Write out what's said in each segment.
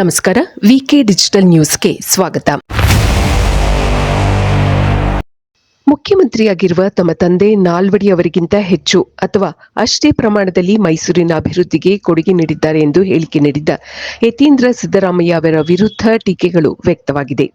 ನಮಸ್ಕಾರ. ವಿಕೆ ಡಿಜಿಟಲ್ ನ್ಯೂಸ್ಗೆ ಸ್ವಾಗತ. ಮುಖ್ಯಮಂತ್ರಿಯಾಗಿರುವ ತಮ್ಮ ತಂದೆ ನಾಲ್ವಡಿ ಅವರಿಗಿಂತ ಹೆಚ್ಚು ಅಥವಾ ಅಷ್ಟೇ ಪ್ರಮಾಣದಲ್ಲಿ ಮೈಸೂರಿನ ಅಭಿವೃದ್ಧಿಗೆ ಕೊಡುಗೆ ನೀಡಿದ್ದಾರೆ ಎಂದು ಹೇಳಿಕೆ ನೀಡಿದ್ದ ಯತೀಂದ್ರ ಸಿದ್ದರಾಮಯ್ಯ ಅವರ ವಿರುದ್ಧ ಟೀಕೆಗಳು ವ್ಯಕ್ತವಾಗಿದೆ.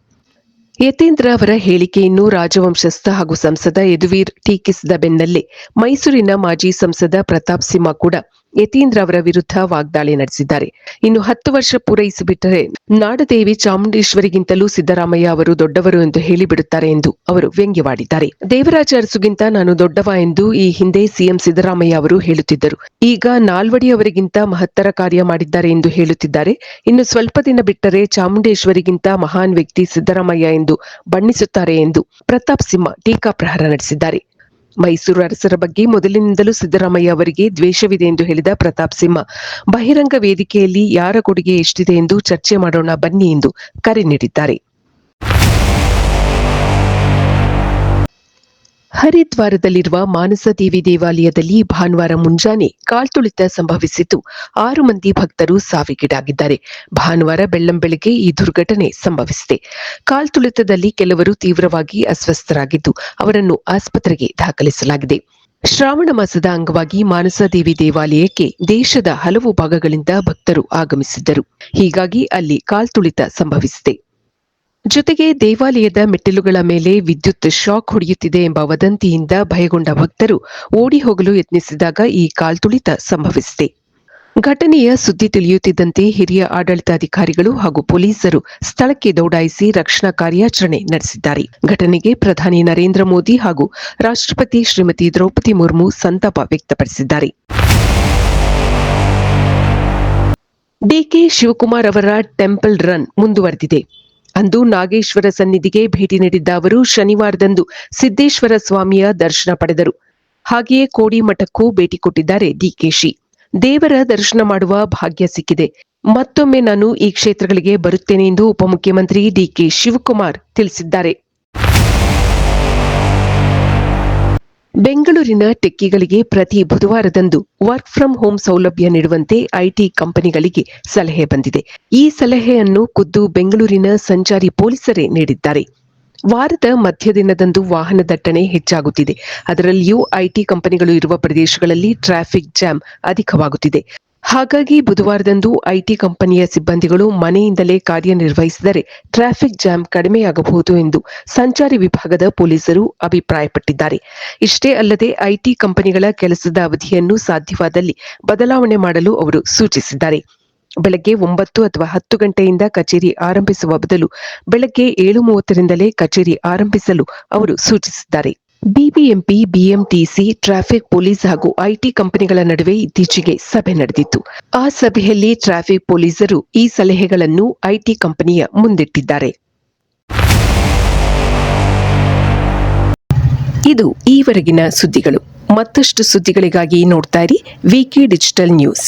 ಯತೀಂದ್ರ ಅವರ ಹೇಳಿಕೆಯನ್ನು ರಾಜವಂಶಸ್ಥ ಹಾಗೂ ಸಂಸದ ಯದುವೀರ್ ಟೀಕಿಸಿದ ಬೆನ್ನಲ್ಲೇ ಮೈಸೂರಿನ ಮಾಜಿ ಸಂಸದ ಪ್ರತಾಪ್ ಸಿಂಹ ಕೂಡ ಯತೀಂದ್ರ ಅವರ ವಿರುದ್ಧ ವಾಗ್ದಾಳಿ ನಡೆಸಿದ್ದಾರೆ. ಇನ್ನು ಹತ್ತು ವರ್ಷ ಪೂರೈಸಿಬಿಟ್ಟರೆ ನಾಡದೇವಿ ಚಾಮುಂಡೇಶ್ವರಿಗಿಂತಲೂ ಸಿದ್ದರಾಮಯ್ಯ ಅವರು ದೊಡ್ಡವರು ಎಂದು ಹೇಳಿಬಿಡುತ್ತಾರೆ ಎಂದು ಅವರು ವ್ಯಂಗ್ಯವಾಡಿದ್ದಾರೆ. ದೇವರಾಜ ಅರಸುಗಿಂತ ನಾನು ದೊಡ್ಡವ ಎಂದು ಈ ಹಿಂದೆ ಸಿಎಂ ಸಿದ್ದರಾಮಯ್ಯ ಅವರು ಹೇಳುತ್ತಿದ್ದರು. ಈಗ ನಾಲ್ವಡಿ ಅವರಿಗಿಂತ ಮಹತ್ತರ ಕಾರ್ಯ ಮಾಡಿದ್ದಾರೆ ಎಂದು ಹೇಳುತ್ತಿದ್ದಾರೆ. ಇನ್ನು ಸ್ವಲ್ಪ ದಿನ ಬಿಟ್ಟರೆ ಚಾಮುಂಡೇಶ್ವರಿಗಿಂತ ಮಹಾನ್ ವ್ಯಕ್ತಿ ಸಿದ್ದರಾಮಯ್ಯ ಎಂದು ಬಣ್ಣಿಸುತ್ತಾರೆ ಎಂದು ಪ್ರತಾಪ್ ಸಿಂಹ ಟೀಕಾಪ್ರಹಾರ ನಡೆಸಿದ್ದಾರೆ. ಮೈಸೂರು ಅರಸರ ಬಗ್ಗೆ ಮೊದಲಿನಿಂದಲೂ ಸಿದ್ದರಾಮಯ್ಯ ಅವರಿಗೆ ದ್ವೇಷವಿದೆ ಎಂದು ಹೇಳಿದ ಪ್ರತಾಪ್ ಸಿಂಹ, ಬಹಿರಂಗ ವೇದಿಕೆಯಲ್ಲಿ ಯಾರ ಕೊಡುಗೆ ಎಷ್ಟಿದೆ ಎಂದು ಚರ್ಚೆ ಮಾಡೋಣ ಬನ್ನಿ ಎಂದು ಕರೆ ನೀಡಿದ್ದಾರೆ. ಹರಿದ್ವಾರದಲ್ಲಿರುವ ಮಾನಸ ದೇವಿ ದೇವಾಲಯದಲ್ಲಿ ಭಾನುವಾರ ಮುಂಜಾನೆ ಕಾಲ್ತುಳಿತ ಸಂಭವಿಸಿದ್ದು, ಆರು ಮಂದಿ ಭಕ್ತರು ಸಾವಿಗೀಡಾಗಿದ್ದಾರೆ. ಭಾನುವಾರ ಬೆಳ್ಳಂಬೆಳಗ್ಗೆ ಈ ದುರ್ಘಟನೆ ಸಂಭವಿಸಿದೆ. ಕಾಲ್ತುಳಿತದಲ್ಲಿ ಕೆಲವರು ತೀವ್ರವಾಗಿ ಅಸ್ವಸ್ಥರಾಗಿದ್ದು, ಅವರನ್ನು ಆಸ್ಪತ್ರೆಗೆ ದಾಖಲಿಸಲಾಗಿದೆ. ಶ್ರಾವಣ ಮಾಸದ ಅಂಗವಾಗಿ ಮಾನಸದೇವಿ ದೇವಾಲಯಕ್ಕೆ ದೇಶದ ಹಲವು ಭಾಗಗಳಿಂದ ಭಕ್ತರು ಆಗಮಿಸಿದ್ದರು. ಹೀಗಾಗಿ ಅಲ್ಲಿ ಕಾಲ್ತುಳಿತ ಸಂಭವಿಸಿದೆ. ಜೊತೆಗೆ ದೇವಾಲಯದ ಮೆಟ್ಟಿಲುಗಳ ಮೇಲೆ ವಿದ್ಯುತ್ ಶಾಕ್ ಹೊಡೆಯುತ್ತಿದೆ ಎಂಬ ವದಂತಿಯಿಂದ ಭಯಗೊಂಡ ಭಕ್ತರು ಓಡಿ ಹೋಗಲು ಯತ್ನಿಸಿದಾಗ ಈ ಕಾಲ್ತುಳಿತ ಸಂಭವಿಸಿದೆ. ಘಟನೆಯ ಸುದ್ದಿ ತಿಳಿಯುತ್ತಿದ್ದಂತೆ ಹಿರಿಯ ಆಡಳಿತಾಧಿಕಾರಿಗಳು ಹಾಗೂ ಪೊಲೀಸರು ಸ್ಥಳಕ್ಕೆ ದೌಡಾಯಿಸಿ ರಕ್ಷಣಾ ಕಾರ್ಯಾಚರಣೆ ನಡೆಸಿದ್ದಾರೆ. ಘಟನೆಗೆ ಪ್ರಧಾನಿ ನರೇಂದ್ರ ಮೋದಿ ಹಾಗೂ ರಾಷ್ಟ್ರಪತಿ ಶ್ರೀಮತಿ ದ್ರೌಪದಿ ಮುರ್ಮು ಸಂತಾಪ ವ್ಯಕ್ತಪಡಿಸಿದ್ದಾರೆ. ಡಿಕೆ ಶಿವಕುಮಾರ್ ಅವರ ಟೆಂಪಲ್ ರನ್ ಮುಂದುವರೆದಿದೆ. ಅಂದು ನಾಗೇಶ್ವರ ಸನ್ನಿಧಿಗೆ ಭೇಟಿ ನೀಡಿದ್ದ ಅವರು ಶನಿವಾರದಂದು ಸಿದ್ದೇಶ್ವರ ಸ್ವಾಮಿಯ ದರ್ಶನ ಪಡೆದರು. ಹಾಗೆಯೇ ಕೋಡಿಮಠಕ್ಕೂ ಭೇಟಿ ಕೊಟ್ಟಿದ್ದಾರೆ ಡಿಕೆಶಿ ದೇವರ ದರ್ಶನ ಮಾಡುವ ಭಾಗ್ಯ ಸಿಕ್ಕಿದೆ. ಮತ್ತೊಮ್ಮೆ ನಾನು ಈ ಕ್ಷೇತ್ರಗಳಿಗೆ ಬರುತ್ತೇನೆ ಎಂದು ಉಪಮುಖ್ಯಮಂತ್ರಿ ಡಿಕೆ ಶಿವಕುಮಾರ್ ತಿಳಿಸಿದ್ದಾರೆ. ಬೆಂಗಳೂರಿನ ಟೆಕ್ಕಿಗಳಿಗೆ ಪ್ರತಿ ಬುಧವಾರದಂದು ವರ್ಕ್ ಫ್ರಮ್ ಹೋಮ್ ಸೌಲಭ್ಯ ನೀಡುವಂತೆ ಐಟಿ ಕಂಪನಿಗಳಿಗೆ ಸಲಹೆ ಬಂದಿದೆ. ಈ ಸಲಹೆಯನ್ನು ಖುದ್ದು ಬೆಂಗಳೂರಿನ ಸಂಚಾರಿ ಪೊಲೀಸರೇ ನೀಡಿದ್ದಾರೆ. ವಾರದ ಮಧ್ಯದಿನದಂದು ವಾಹನ ದಟ್ಟಣೆ ಹೆಚ್ಚಾಗುತ್ತಿದೆ. ಅದರಲ್ಲಿಯೂ ಐಟಿ ಕಂಪನಿಗಳು ಇರುವ ಪ್ರದೇಶಗಳಲ್ಲಿ ಟ್ರಾಫಿಕ್ ಜಾಮ್ ಅಧಿಕವಾಗುತ್ತಿದೆ. ಹಾಗಾಗಿ ಬುಧವಾರದಂದು ಐಟಿ ಕಂಪನಿಯ ಸಿಬ್ಬಂದಿಗಳು ಮನೆಯಿಂದಲೇ ಕಾರ್ಯನಿರ್ವಹಿಸಿದರೆ ಟ್ರಾಫಿಕ್ ಜಾಮ್ ಕಡಿಮೆಯಾಗಬಹುದು ಎಂದು ಸಂಚಾರಿ ವಿಭಾಗದ ಪೊಲೀಸರು ಅಭಿಪ್ರಾಯಪಟ್ಟಿದ್ದಾರೆ. ಇಷ್ಟೇ ಅಲ್ಲದೆ ಐಟಿ ಕಂಪನಿಗಳ ಕೆಲಸದ ಅವಧಿಯನ್ನು ಸಾಧ್ಯವಾದಲ್ಲಿ ಬದಲಾವಣೆ ಮಾಡಲು ಅವರು ಸೂಚಿಸಿದ್ದಾರೆ. ಬೆಳಗ್ಗೆ ಒಂಬತ್ತು ಅಥವಾ ಹತ್ತು ಗಂಟೆಯಿಂದ ಕಚೇರಿ ಆರಂಭಿಸುವ ಬದಲು ಬೆಳಗ್ಗೆ ಏಳು ಮೂವತ್ತರಿಂದಲೇ ಕಚೇರಿ ಆರಂಭಿಸಲು ಅವರು ಸೂಚಿಸಿದ್ದಾರೆ. ಬಿಬಿಎಂಪಿ, ಬಿಎಂಟಿಸಿ, ಟ್ರಾಫಿಕ್ ಪೊಲೀಸ್ ಹಾಗೂ ಐಟಿ ಕಂಪನಿಗಳ ನಡುವೆ ಇತ್ತೀಚೆಗೆ ಸಭೆ ನಡೆದಿತ್ತು. ಆ ಸಭೆಯಲ್ಲಿ ಟ್ರಾಫಿಕ್ ಪೊಲೀಸರು ಈ ಸಲಹೆಗಳನ್ನು ಐಟಿ ಕಂಪನಿಯ ಮುಂದಿಟ್ಟಿದ್ದಾರೆ. ಇದು ಈವರೆಗಿನ ಸುದ್ದಿಗಳು. ಮತ್ತಷ್ಟು ಸುದ್ದಿಗಳಿಗಾಗಿ ನೋಡ್ತಾ ಇರಿ ವಿಕೆ ಡಿಜಿಟಲ್ ನ್ಯೂಸ್.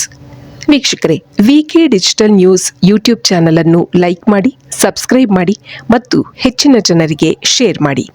ವೀಕ್ಷಕರೇ, VK digital news YouTube channel ಅನ್ನು ಲೈಕ್ ಮಾಡಿ, ಸಬ್ಸ್ಕ್ರೈಬ್ ಮಾಡಿ ಮತ್ತು ಹೆಚ್ಚಿನ ಜನರಿಗೆ ಶೇರ್ ಮಾಡಿ.